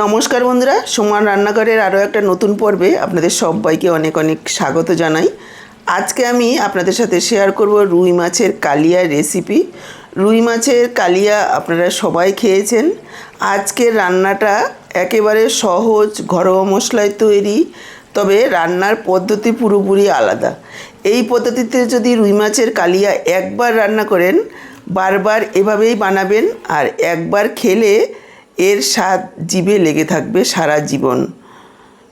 নমস্কার বন্ধুরা, সমান রান্নাঘরের আরও একটা নতুন পর্বে আপনাদের সবাইকে অনেক অনেক স্বাগত জানাই। আজকে আমি আপনাদের সাথে শেয়ার করব রুই মাছের কালিয়া রেসিপি রুই মাছের কালিয়া আপনারা সবাই খেয়েছেন। আজকের রান্নাটা একেবারে সহজ, ঘরোয়া মশলায় তৈরি, তবে রান্নার পদ্ধতি পুরোপুরি আলাদা। এই পদ্ধতিতে যদি রুই মাছের কালিয়া একবার রান্না করেন, বারবার এভাবেই বানাবেন আর একবার খেলে এর স্বাদ জিভে লেগে থাকবে সারা জীবন।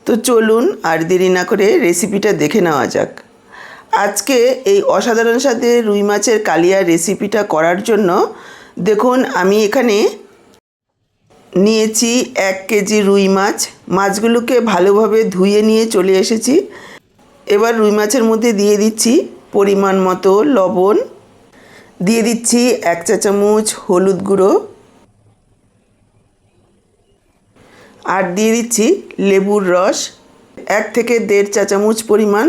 তো চলুন আর দেরি না করে রেসিপিটা দেখে নেওয়া যাক। আজকে এই অসাধারণ স্বাদের রুই মাছের কালিয়া রেসিপিটা করার জন্য দেখুন আমি এখানে নিয়েছি এক কেজি রুই মাছ। মাছগুলোকে ভালোভাবে ধুয়ে নিয়ে চলে এসেছি। এবার রুই মাছের মধ্যে দিয়ে দিচ্ছি পরিমাণ মতো লবণ। দিয়ে দিচ্ছি এক চা চামচ হলুদ গুঁড়ো। আর দিয়ে দিচ্ছি লেবুর রস, এক থেকে দেড় চা চামচ পরিমাণ।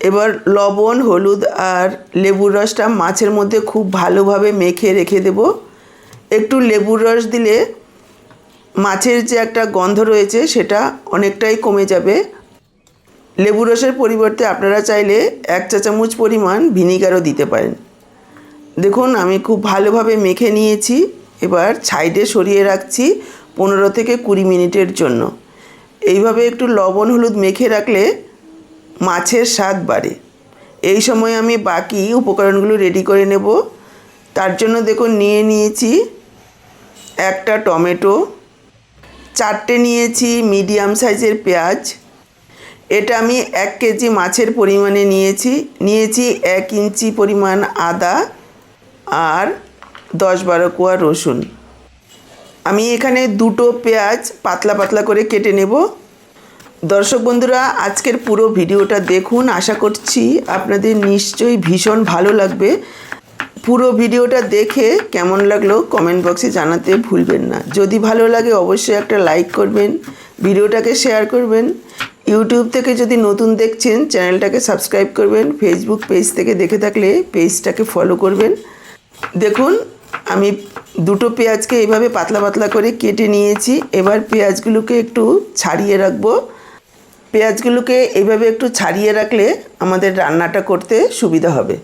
এবার লবণ, হলুদ আর লেবুর রসটা মাছের মধ্যে খুব ভালোভাবে মেখে রেখে দেব। একটু লেবুর রস দিলে মাছের যে একটা গন্ধ রয়েছে সেটা অনেকটাই কমে যাবে। লেবু রসের পরিবর্তে আপনারা চাইলে এক চা চামচ পরিমাণ ভিনিগারও দিতে পারেন। দেখুন, আমি খুব ভালোভাবে মেখে নিয়েছি। এবার সাইডে সরিয়ে রাখছি। পনেরো থেকে কুড়ি মিনিটের জন্য। এইভাবে একটু লবণ হলুদ মেখে রাখলে মাছের স্বাদ বাড়ে। এই সময় আমি বাকি উপকরণগুলো রেডি করে নেব। তার জন্য দেখুন, নিয়ে নিয়েছি একটা টমেটো, চারটে নিয়েছি মিডিয়াম সাইজের পেঁয়াজ। এটা আমি এক কেজি মাছের পরিমাণে নিয়েছি। নিয়েছি এক ইঞ্চি পরিমাণ আদা আর দশ বারো কোয়া রসুন। আমি এখানে দুটো পেঁয়াজ পাতলা পাতলা করে কেটে নেব। দর্শক বন্ধুরা, আজকের পুরো ভিডিওটা দেখুন। আশা করছি আপনাদের নিশ্চয়ই ভীষণ ভালো লাগবে। পুরো ভিডিওটা দেখে কেমন লাগল কমেন্ট বক্সে জানাতে ভুলবেন না। যদি ভালো লাগে অবশ্যই একটা লাইক করবেন, ভিডিওটাকে শেয়ার করবেন। ইউটিউব থেকে যদি নতুন দেখছেন, চ্যানেলটাকে সাবস্ক্রাইব করবেন। ফেসবুক পেজ থেকে দেখে থাকলে পেজটাকে ফলো করবেন। দেখুন আমি দুটো পেঁয়াজকে এভাবে পাতলা পাতলা করে কেটে নিয়েছি। এবার পেঁয়াজগুলোকে একটু ছাড়িয়ে রাখব। পেঁয়াজগুলোকে এইভাবে একটু ছাড়িয়ে রাখলে আমাদের রান্নাটা করতে সুবিধা হবে।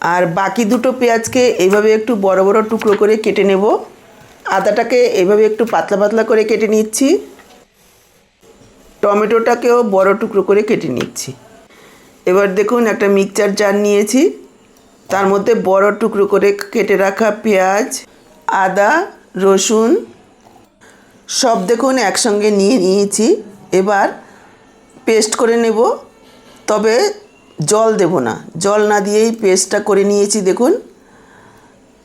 আর বাকি দুটো পেঁয়াজকে এইভাবে একটু বড় বড় টুকরো করে কেটে নেব। আদাটাকে এইভাবে একটু পাতলা পাতলা করে কেটে নিচ্ছি। টমেটোটাকেও বড় টুকরো করে কেটে নিচ্ছি। এবার দেখুন একটা মিক্সচার জার নিয়েছি। তার মধ্যে বড় টুকরো করে কেটে রাখা পেঁয়াজ, আদা, রসুন, সব দেখুন একসঙ্গে নিয়ে নিয়েছি। এবার পেস্ট করে নেব, তবে জল দেব না। জল না দিয়েই পেস্টটা করে নিয়েছি, দেখুন।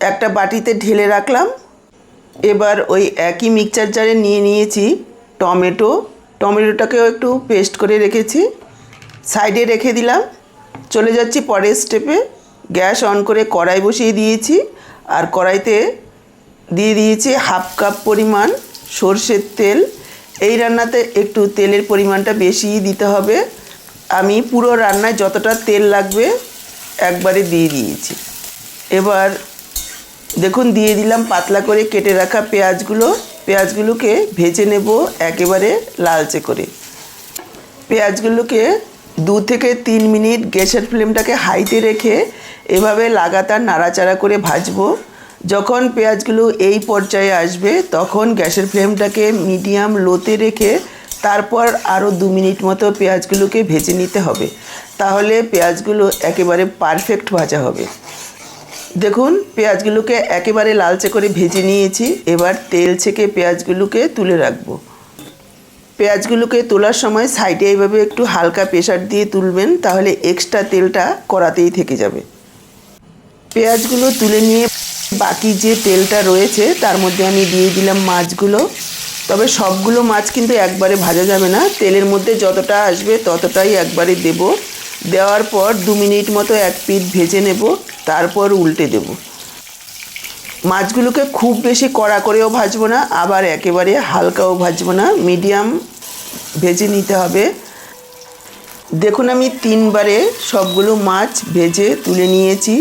একটা বাটিতে ঢেলে রাখলাম। এবার ওই একই মিক্সচার জারে নিয়ে নিয়েছি টমেটো। টমেটোটাকেও একটু পেস্ট করে রেখেছি। সাইডে রেখে দিলাম। চলে যাচ্ছি পরের স্টেপে। গ্যাস অন করে কড়াই বসিয়ে দিয়েছি। আর কড়াইতে দিয়ে দিয়েছি হাফ কাপ পরিমাণ সর্ষের তেল। এই রান্নাতে একটু তেলের পরিমাণটা বেশিই দিতে হবে। আমি পুরো রান্নায় যতটা তেল লাগবে একবারে দিয়ে দিয়েছি। এবার দেখুন, দিয়ে দিলাম পাতলা করে কেটে রাখা পেঁয়াজগুলো। পেঁয়াজগুলোকে ভেজে নেব একেবারে লালচে করে। পেঁয়াজগুলোকে দু থেকে তিন মিনিট গ্যাসের ফ্লেমটাকে হাইতে রেখে এভাবে লাগাতার নাড়াচাড়া করে ভাজবো। যখন পেঁয়াজগুলো এই পর্যায়ে আসবে, তখন গ্যাসের ফ্লেমটাকে মিডিয়াম লোতে রেখে তারপর আরও দু মিনিট মতো পেঁয়াজগুলোকে ভেজে নিতে হবে। তাহলে পেঁয়াজগুলো একেবারে পারফেক্ট ভাজা হবে। দেখুন, পেঁয়াজগুলোকে একেবারে লালচে করে ভেজে নিয়েছি। এবার তেল ছেঁকে পেঁয়াজগুলোকে তুলে রাখব। পেঁয়াজগুলোকে তোলার সময় সাইডে এইভাবে একটু হালকা প্রেশার দিয়ে তুলবেন, তাহলে এক্সট্রা তেলটা কড়াতেই থেকে যাবে। পেঁয়াজগুলো তুলে নিয়ে বাকি যে তেলটা রয়েছে, তার মধ্যে আমি দিয়ে দিলাম মাছগুলো। তবে সবগুলো মাছ কিন্তু একবারে ভাজা যাবে না, তেলের মধ্যে যতটা আসবে ততটাই একবারে দেব। দেওয়ার পর দু মিনিট মতো এক পিঠ ভেজে নেব, তারপর উল্টে দেব। মাছগুলোকে খুব বেশি কড়া করেও ভাজবো না, আবার একেবারে হালকাও ভাজবো না, মিডিয়াম ভেজে নিতে হবে। দেখুন আমি তিনবারে সবগুলো মাছ ভেজে তুলে নিয়েছি।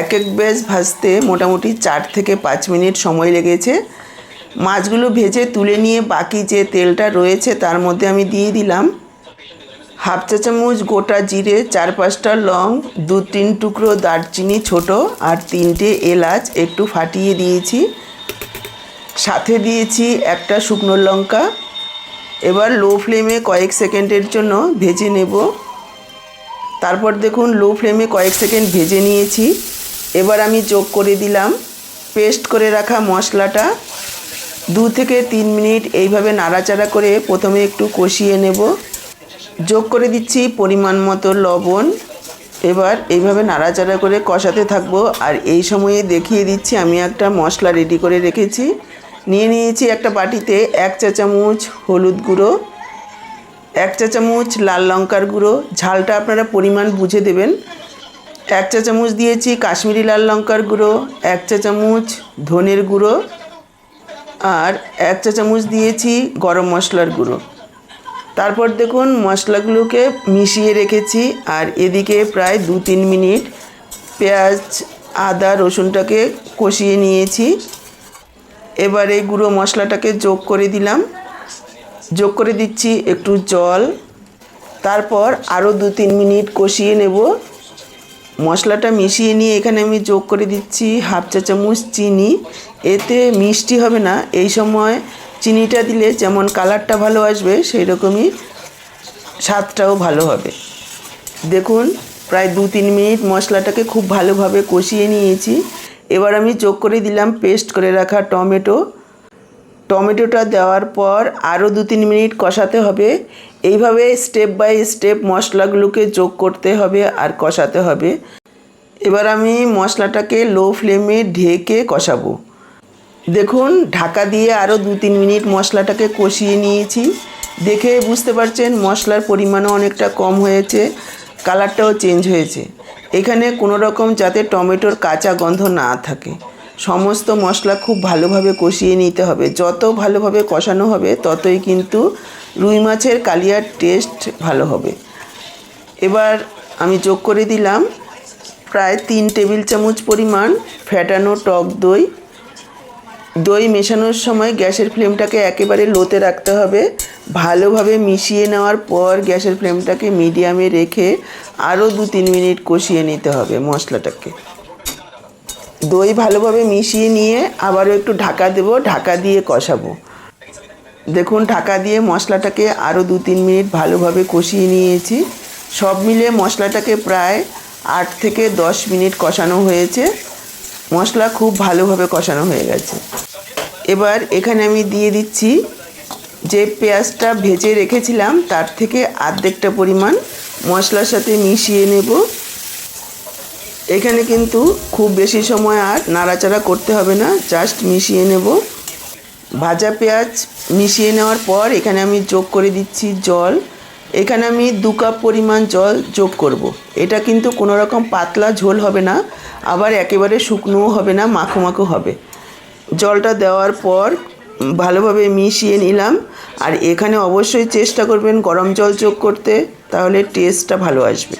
এক এক ব্যাচ ভাজতে মোটামুটি চার থেকে পাঁচ মিনিট সময় লেগেছে। মাছগুলো ভেজে তুলে নিয়ে বাকি যে তেলটা রয়েছে তার মধ্যে আমি দিয়ে দিলাম হাফ চা চামচ গোটা জিরে, চার পাঁচটা লং, দু তিন টুকরো দারচিনি ছোট আর তিনটে এলাচ একটু ফাটিয়ে দিয়েছি। সাথে দিয়েছি একটা শুকনো লঙ্কা এবার লো ফ্লেমে কয়েক সেকেন্ডের জন্য ভেজে নেব। তারপর দেখুন লো ফ্লেমে কয়েক সেকেন্ড ভেজে নিয়েছি। এবার আমি যোগ করে দিলাম। পেস্ট করে রাখা মশলাটা। দু থেকে তিন মিনিট এইভাবে নাড়াচাড়া করে প্রথমে একটু কষিয়ে নেব। যোগ করে দিচ্ছি পরিমাণ মতো লবণ। এবার এইভাবে নাড়াচাড়া করে কষাতে থাকব। আর এই সময়ে দেখিয়ে দিচ্ছি, আমি একটা মশলা রেডি করে রেখেছি। নিয়ে নিয়েছি একটা বাটিতে এক চা চামচ হলুদ গুঁড়ো, এক চা চামচ লাল লঙ্কার গুঁড়ো। ঝালটা আপনারা পরিমাণ বুঝে দেবেন। এক চা চামচ দিয়েছি কাশ্মীরি লাল লঙ্কার গুঁড়ো, এক চা চামচ ধনের গুঁড়ো আর এক চা চামচ দিয়েছি গরম মশলার গুঁড়ো। তারপর দেখুন মশলাগুলোকে মিশিয়ে রেখেছি আর এদিকে প্রায় দু তিন মিনিট পেঁয়াজ, আদা, রসুনটাকে কষিয়ে নিয়েছি। এবার এই গুঁড়ো মশলাটাকে যোগ করে দিলাম। যোগ করে দিচ্ছি একটু জল। তারপর আরও দু তিন মিনিট কষিয়ে নেব। মশলাটা মিশিয়ে নিয়ে এখানে আমি যোগ করে দিচ্ছি হাফ চা চামচ চিনি। এতে মিষ্টি হবে না। এই সময় চিনিটা দিলে যেমন কালারটা ভালো আসবে সেই রকমই স্বাদটাও ভালো হবে। দেখুন, প্রায় দু তিন মিনিট মশলাটাকে খুব ভালোভাবে কষিয়ে নিয়েছি। এবার আমি যোগ করে দিলাম, পেস্ট করে রাখা টমেটো। টমেটোটা দেওয়ার পর আরও দু তিন মিনিট কষাতে হবে। এইভাবে স্টেপ বাই স্টেপ মশলাগুলোকে যোগ করতে হবে আর কষাতে হবে। এবার আমি মশলাটাকে লো ফ্লেমে ঢেকে কষাবো। দেখুন, ঢাকা দিয়ে আরও দু তিন মিনিট মশলাটাকে কষিয়ে নিয়েছি। দেখে বুঝতে পারছেন মশলার পরিমাণও অনেকটা কম হয়েছে, কালারটাও চেঞ্জ হয়েছে। এখানে কোনো রকম যাতে টমেটোর কাঁচা গন্ধ না থাকে। সমস্ত মশলা খুব ভালোভাবে কষিয়ে নিতে হবে। যত ভালোভাবে কষানো হবে, ততই কিন্তু রুই মাছের কালিয়ার টেস্ট ভালো হবে। এবার আমি যোগ করে দিলাম প্রায় তিন টেবিল চামচ পরিমাণ ফ্যাটানো টক দই। দই মেশানোর সময় গ্যাসের ফ্লেমটাকে একেবারে লোতে রাখতে হবে। ভালোভাবে মিশিয়ে নেওয়ার পর গ্যাসের ফ্লেমটাকে মিডিয়ামে রেখে আরও দু তিন মিনিট কষিয়ে নিতে হবে মশলাটাকে। দই ভালোভাবে মিশিয়ে নিয়ে আবারও একটু ঢাকা দেব, ঢাকা দিয়ে কষাবো। দেখুন, ঢাকা দিয়ে মশলাটাকে আরও দু তিন মিনিট ভালোভাবে কষিয়ে নিয়েছি। সব মিলে মশলাটাকে প্রায় আট থেকে দশ মিনিট কষানো হয়েছে। মশলা খুব ভালোভাবে কষানো হয়ে গেছে। এবার এখানে আমি দিয়ে দিচ্ছি যে পেঁয়াজটা ভেজে রেখেছিলাম, তার থেকে আর্ধেকটা পরিমাণ মশলার সাথে মিশিয়ে নেব। এখানে কিন্তু খুব বেশি সময় আর নাড়াচাড়া করতে হবে না, জাস্ট মিশিয়ে নেব। ভাজা পেঁয়াজ মিশিয়ে নেওয়ার পর এখানে আমি যোগ করে দিচ্ছি জল। এখানে আমি দু কাপ পরিমাণ জল যোগ করব। এটা কিন্তু কোনো রকম পাতলা ঝোল হবে না, আবার একেবারে শুকনোও হবে না, মাখো মাখো হবে। জলটা দেওয়ার পর ভালোভাবে মিশিয়ে নিলাম, আর এখানে অবশ্যই চেষ্টা করবেন গরম জল যোগ করতে, তাহলে টেস্টটা ভালো আসবে।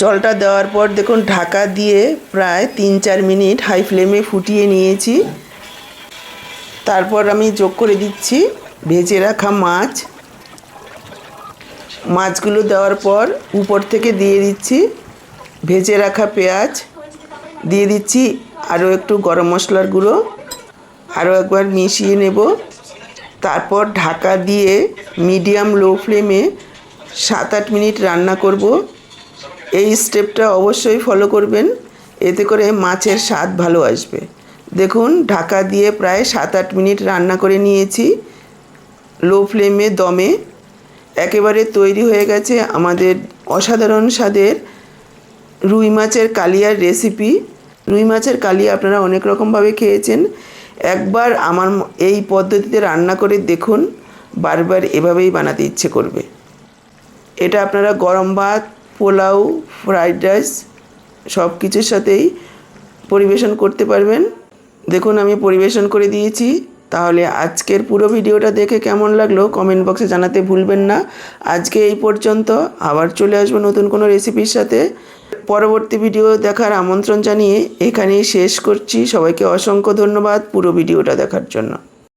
জলটা দেওয়ার পর দেখুন, ঢাকা দিয়ে প্রায় তিন চার মিনিট হাই ফ্লেমে ফুটিয়ে নিয়েছি। তারপর আমি যোগ করে দিচ্ছি, ভেজে রাখা মাছ। মাছগুলো দেওয়ার পর উপর থেকে দিয়ে দিচ্ছি, ভেজে রাখা পেঁয়াজ, দিয়ে দিচ্ছি আরও একটু গরম মশলার গুঁড়ো, আরও একবার মিশিয়ে নেব। তারপর ঢাকা দিয়ে মিডিয়াম লো ফ্লেমে সাত আট মিনিট রান্না করব। এই স্টেপটা অবশ্যই ফলো করবেন, এতে করে মাছের স্বাদ ভালো আসবে। দেখুন, ঢাকা দিয়ে প্রায় সাত আট মিনিট রান্না করে নিয়েছি। লো ফ্লেমে দমে একেবারে তৈরি হয়ে গেছে আমাদের অসাধারণ স্বাদের রুই মাছের কালিয়ার রেসিপি রুই মাছের কালিয়া আপনারা অনেক রকমভাবে খেয়েছেন। একবার আমার এই পদ্ধতিতে রান্না করে দেখুন, বারবার এভাবেই বানাতে ইচ্ছে করবে। এটা আপনারা গরম ভাত, পোলাও, ফ্রাইড রাইস সব কিছুর সাথেই পরিবেশন করতে পারবেন। দেখুন আমি পরিবেশন করে দিয়েছি। তাহলে আজকের পুরো ভিডিওটা দেখে কেমন লাগল কমেন্ট বক্সে জানাতে ভুলবেন না। আজকে এই পর্যন্ত আবার চলে আসব নতুন কোনো রেসিপির সাথে। পরবর্তী ভিডিও দেখার আমন্ত্রণ জানিয়ে এখানেই শেষ করছি। সবাইকে অসংখ্য ধন্যবাদ পুরো ভিডিওটা দেখার জন্য।